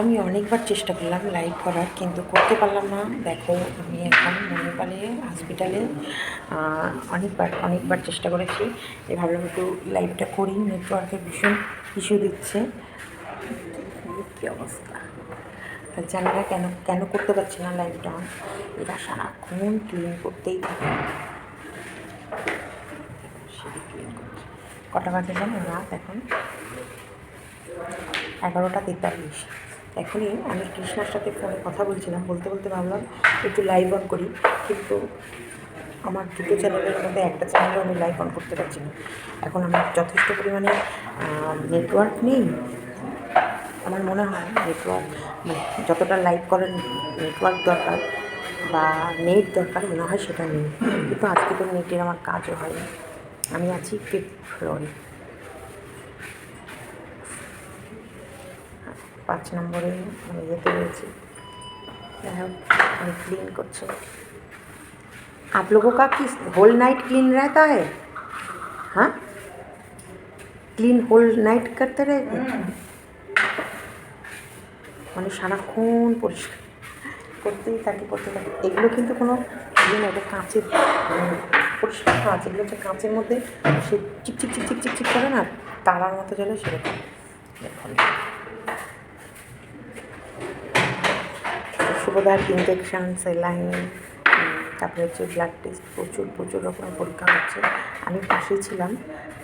আমি অনেকবার চেষ্টা করলাম লাইভ করার, কিন্তু করতে পারলাম না। দেখো, আমি এখন মণিপালে হসপিটালে অনেকবার অনেকবার চেষ্টা করেছি। যে ভাবলাম একটু লাইভটা করি নেটওয়ার্কের ভীষণ ইস্যু দিচ্ছে। কী অবস্থা? জানি না কেন কেন করতে পারছি না লাইভটা এরা সারাক্ষণ ক্লিন করতেই থাকে। কটা বাজে জানো? রাত এখন। এগারোটা তেতাল্লিশ। এখনই আমি কৃষ্ণার সাথে ফোনে কথা বলছিলাম, বলতে বলতে ভাবলাম একটু লাইভ অন করি, কিন্তু আমার দুটো চ্যানেলের মধ্যে একটা চ্যানেলে আমি লাইভ অন করতে পারছি না। এখন আমার যথেষ্ট পরিমাণে নেটওয়ার্ক নেই। আমার মনে হয় নেটওয়ার্ক যতটা লাইভ করার নেটওয়ার্ক দরকার বা নেট দরকার মনে হয় সেটা নেই। কিন্তু আজকে তো নেটের আমার কাজও হয়নি। আমি আছি ফিফথ ফ্লোরে पाँच नंबरे মানে যেতে রয়েছে যাই হোক আমি क्लीन করছে आप लोगों का किस होल नाइट क्लीन रहता है हाँ ক্লিন হোল নাইট করতে রয়েছে মানে সারাক্ষণ পরিষ্কার করতেই থাকে করতে থাকে এগুলো কিন্তু কোনো ইয়ে না এটা কাঁচের উম, পরিষ্কার কাঁচ এগুলো হচ্ছে কাঁচের মধ্যে সে চিকচিক চিকচিক চিকচিক করে না তারার মতো জলে সেরকম দেখুন শুভদার ইঞ্জেকশন সেলাইন তারপরে হচ্ছে ব্লাড টেস্ট প্রচুর প্রচুর রকমের পরীক্ষা হচ্ছে। আমি পাশেই ছিলাম,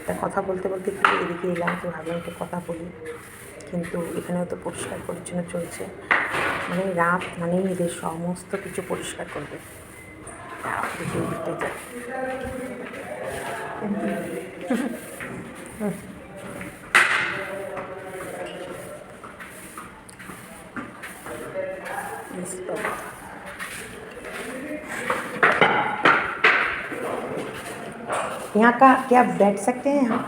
তা কথা বলতে বলতে কি এদিকে এলাম তো ভাবলাম একটু কথা বলি। কিন্তু এখানেও তো পরিষ্কার পরিচ্ছন্ন চলছে। মানে রাত মানেই এদের সমস্ত কিছু পরিষ্কার করবে। দেখি এই দিকটায় यहाँ का क्या बैठ सकते हैं यहाँ?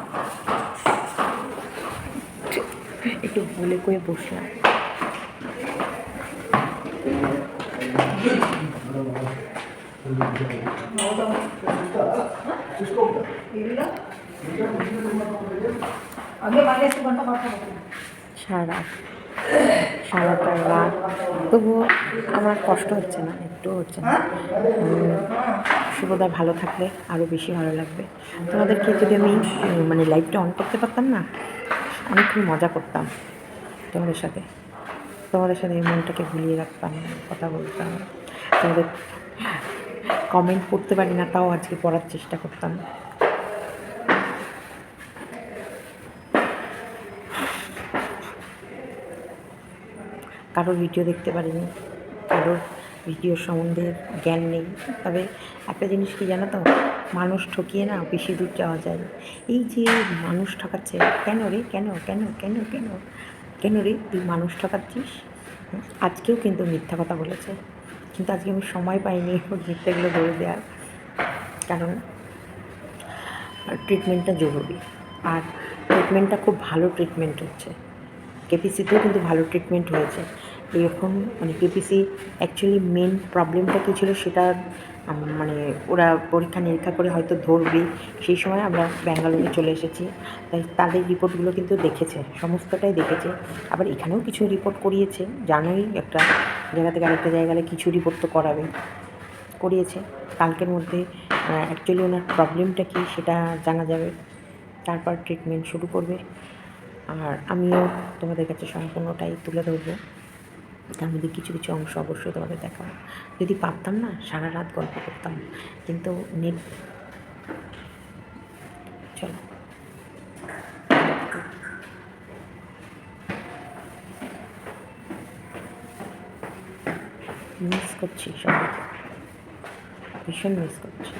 एक तो बोले को पूछना छाड़ा। সারাটা রাত তবুও আমার কষ্ট হচ্ছে না, একটুও হচ্ছে না। শুভদা ভালো থাকলে আরও বেশি ভালো লাগবে। তোমাদেরকে যদি আমি মানে লাইভটা অন করতে পারতাম না, অনেকক্ষণ মজা করতাম তোমাদের সাথে। তোমাদের সাথে এই মনটাকে ভুলিয়ে রাখতাম, কথা বলতাম। তোমাদের কমেন্ট পড়তে পারি না, তাও আজকে পড়ার চেষ্টা করতাম। কারোর ভিডিও দেখতে পারিনি, কারোর ভিডিও সম্বন্ধে জ্ঞান নেই। তবে একটা জিনিস কি জানো তো? মানুষ ঠকিয়ে না বেশি দূর যাওয়া যায়। এই যে মানুষ ঠকাচ্ছে, কেন রে? কেন কেন কেন কেন? কেন রে? তুই মানুষ ঠকাচ্ছিস? আজকেও কিন্তু মিথ্যা কথা বলেছে। কিন্তু আজকে আমি সময় পাইনি ওর মিথ্যাগুলো ধরে দেওয়ার। কারণ ট্রিটমেন্টটা জরুরি। আর ট্রিটমেন্টটা খুব ভালো ট্রিটমেন্ট হচ্ছে। কেপিসিতেও কিন্তু ভালো ট্রিটমেন্ট হয়েছে। এরকম মানে কেপিসি অ্যাকচুয়ালি মেন প্রবলেমটা কী ছিল সেটা মানে ওরা পরীক্ষা নিরীক্ষা করে হয়তো ধরবে। সেই সময় আমরা ব্যাঙ্গালোরে চলে এসেছি। তাই তাদের রিপোর্টগুলো কিন্তু দেখেছে, সমস্তটাই দেখেছে। আবার এখানেও কিছু রিপোর্ট করিয়েছে। জানোই একটা জায়গা থেকে আরেকটা জায়গায় গেলে কিছু রিপোর্ট তো করাবে, করিয়েছে। কালকের মধ্যে অ্যাকচুয়ালি ওনার প্রবলেমটা কী সেটা জানা যাবে। তারপর ট্রিটমেন্ট শুরু করবে। আর আমিও তোমাদের কাছে সম্পূর্ণটাই তুলে ধরবো। তার মধ্যে কিছু কিছু অংশ অবশ্যই তোমাদের দেখাবো। যদি পারতাম না, সারা রাত গল্প করতাম। কিন্তু নেট চলো। মিস করছি সবাইকে। ভীষণ মিস করছি.